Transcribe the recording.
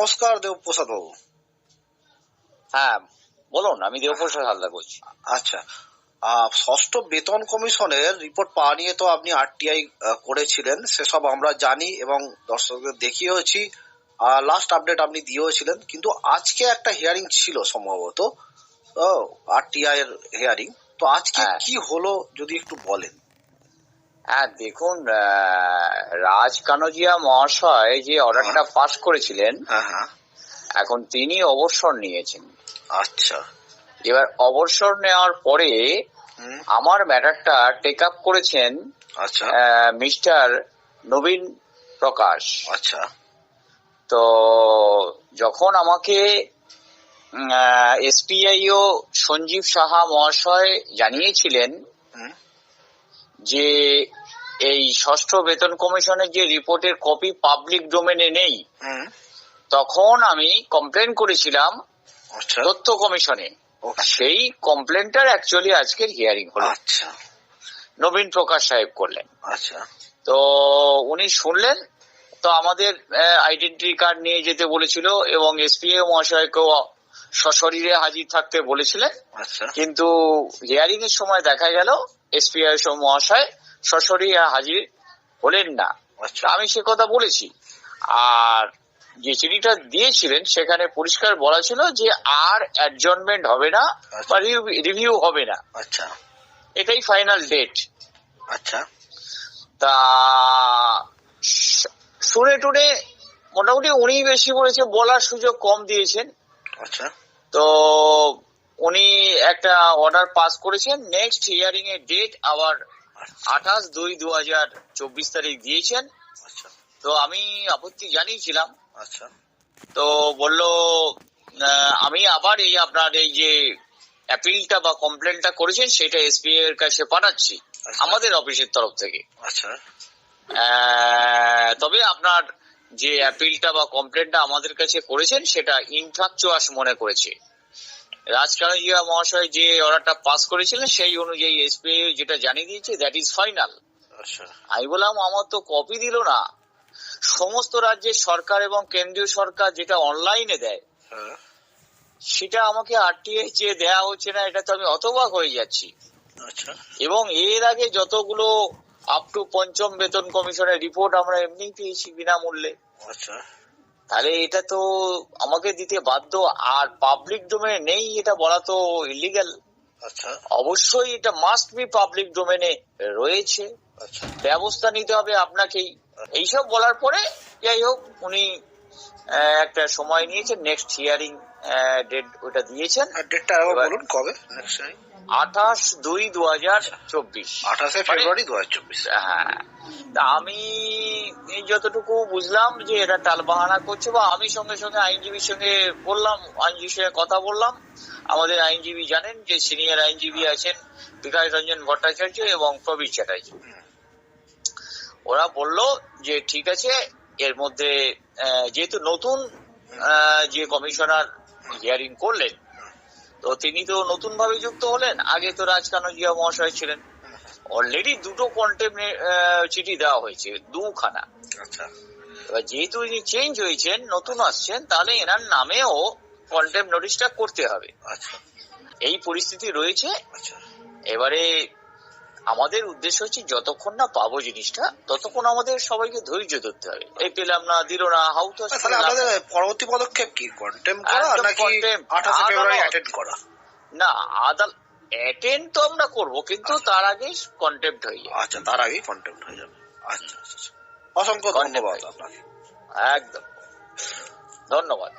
নমস্কার দেবপ্রসাদ বাবু। হ্যাঁ বলুন আমি দেবপ্রসাদ হালদার বলছি। আচ্ছা ষষ্ঠ বেতন কমিশনের রিপোর্ট পাওয়া নিয়ে তো আপনি আরটিআই করেছিলেন সেসব আমরা জানি এবং দর্শকদের দেখিয়েওছি। লাস্ট আপডেট আপনি দিয়েওছিলেন কিন্তু আজকে একটা হিয়ারিং ছিল সম্ভবত। আরটিআই এর হিয়ারিং তো আজকে হ্যাঁ। কি হলো যদি একটু বলেন। হ্যাঁ দেখুন রাজ কানজিয়া মহাশয় যে অর্ডারটা পাস করেছিলেন হ্যাঁ হ্যাঁ। এখন তিনি অবসর নিয়েছেন। আচ্ছা। এবার অবসর নেওয়ার পরে আমার ম্যাটারটা টেক আপ করেছেন আচ্ছা। মিস্টার নবীন প্রকাশ। আচ্ছা। তো যখন আমাকে এসপিআইও সঞ্জীব সাহা মহাশয় জানিয়েছিলেন যে এই ষষ্ঠ বেতন কমিশনের যে রিপোর্টের কপি পাবলিক ডোমেনে নেই তখন আমি কমপ্লেন করেছিলাম আচ্ছা। তথ্য কমিশনে। সেই কমপ্লেনটার অ্যাকচুয়ালি আজকের হিয়ারিং হলো। আচ্ছা। নবীন প্রকাশ সাহেব করলেন। আচ্ছা। তো উনি শুনলেন তো আমাদের আইডেন্টি কার্ড নিয়ে যেতে বলেছিল এবং এসপিএ মহাশয়কেও সশরীরে হাজির থাকতে বলেছিলেন। আচ্ছা। কিন্তু হিয়ারিং এর সময় দেখা গেল এসপিআই মহাশয় সশরীরে হাজির হলেন না। আচ্ছা। আমি সে কথা বলেছি। আর যে চিঠিটা দিয়েছিলেন সেখানে পরিষ্কার বলা ছিল যে আর অ্যাডজনমেন্ট হবে না বা রিভিউ হবে না। আচ্ছা। এটাই ফাইনাল ডেট আচ্ছা। তা শুনে টুনে মোটামুটি উনি বেশি বলেছে বলার সুযোগ কম দিয়েছেন। আচ্ছা। তো উনি একটা অর্ডার পাস করেছেন। নেক্সট হিয়ারিং এর ডেট আবার আঠাশ দুই দু হাজার চব্বিশ তারিখ দিয়েছেন। আচ্ছা। তো আমি আপত্তি জানিয়েছিলাম। আচ্ছা। তো বলল আমি আবার এই আপনার এই যে অ্যাপিলটা বা কমপ্লেনটা করেছেন সেটা এসপি এর কাছে পাঠাচ্ছি আচ্ছা। আমাদের অফিসের তরফ থেকে। আচ্ছা। তবে আপনার যে অ্যাপিলটা বা কমপ্লেনটা আমাদের কাছে করেছেন সেটা ইনফ্রাকচুয়াস মনে করেছে। রাজকানজিয়া মহাশয় যে অর্ডারটা পাস করেছিলেন সেই অনুযায়ী এসপি যেটা জানিয়ে দিয়েছে দ্যাট ইজ ফাইনাল আচ্ছা। আমি বললাম আমার তো কপি দিল না। সমস্ত রাজ্যের সরকার এবং কেন্দ্রীয় সরকার যেটা অনলাইনে দেয় হ্যাঁ। সেটা আমাকে আরটিআই যে দেয়া হচ্ছে না এটা তো আমি অতবাক হয়ে যাচ্ছি। আচ্ছা। এবং এর আগে যতগুলো আপ টু পঞ্চম বেতন কমিশনের রিপোর্ট আমরা এমনি পেয়েছি বিনামূল্যে। আচ্ছা। তাহলে এটা তো আমাকে দিতে বাধ্য আর পাবলিক ডোমেনে নেই এটা বলা তো ইলিগাল আচ্ছা। অবশ্যই এটা মাস্ট বি পাবলিক ডোমেনে রয়েছে। আচ্ছা। ব্যবস্থা নিতে হবে আপনাকেই। এইসব বলার পরে যাই হোক উনি একটা সময় নিয়েছেন নেক্সট হিয়ারিং ডেট ওটা দিয়েছেন। ডেটটা বলুন কবে? নেক্সট আঠাশ দুই দু হাজার চব্বিশ। আঠাশে মানে- ফেব্রুয়ারি দু হাজার চব্বিশ। হ্যাঁ। তা আমি যতটুকু বুঝলাম যে এটা টালবাহানা করছে বা আমি সঙ্গে সঙ্গে আইনজীবীর সঙ্গে বললাম, আইনজীবীর সঙ্গে কথা বললাম। আমাদের আইনজীবী জানেন যে সিনিয়র আইনজীবী আছেন বিকাশ রঞ্জন ভট্টাচার্য এবং প্রবীর চ্যাটার্জি। ওরা বলল যে ঠিক আছে, এর মধ্যে যেহেতু নতুন যে কমিশনার হিয়ারিং করলেন, তো তিনি তো নতুন ভাবে যুক্ত হলেন। আগে তো রাজকানজিয়া মহাশয় ছিলেন। অলরেডি দুটো কন্টেম চিঠি দেওয়া হয়েছে দুখানা। আচ্ছা। এবার যেহেতু ইনি চেঞ্জ হয়েছেন নতুন আসছেন তাহলে এনার নামেও কন্টেম নোটিশটা করতে হবে। আচ্ছা। এই পরিস্থিতি রয়েছে। আচ্ছা। এবারে আমাদের উদ্দেশ্য হচ্ছে যতক্ষণ না পাবো জিনিসটা ততক্ষণ আমাদের সবাইকে ধৈর্য ধরতে হবে। এই পেলাম না দিল না হাউ তো পরবর্তী পদক্ষেপ কি? কন্টেম করা নাকি contempt। আঠাশে আদালত। ফেব্রুয়ারি অ্যাটেন্ড করা? না আদাল অ্যাটেন্ড তো আমরা করব কিন্তু তার আগে কন্টেম্প্ট হয়ে যাবে। আচ্ছা তার আগেই কন্টেপ্ট হয়ে যাবে। আচ্ছা আচ্ছা আচ্ছা। অসংখ্য ধন্যবাদ আপনাকে। একদম। ধন্যবাদ।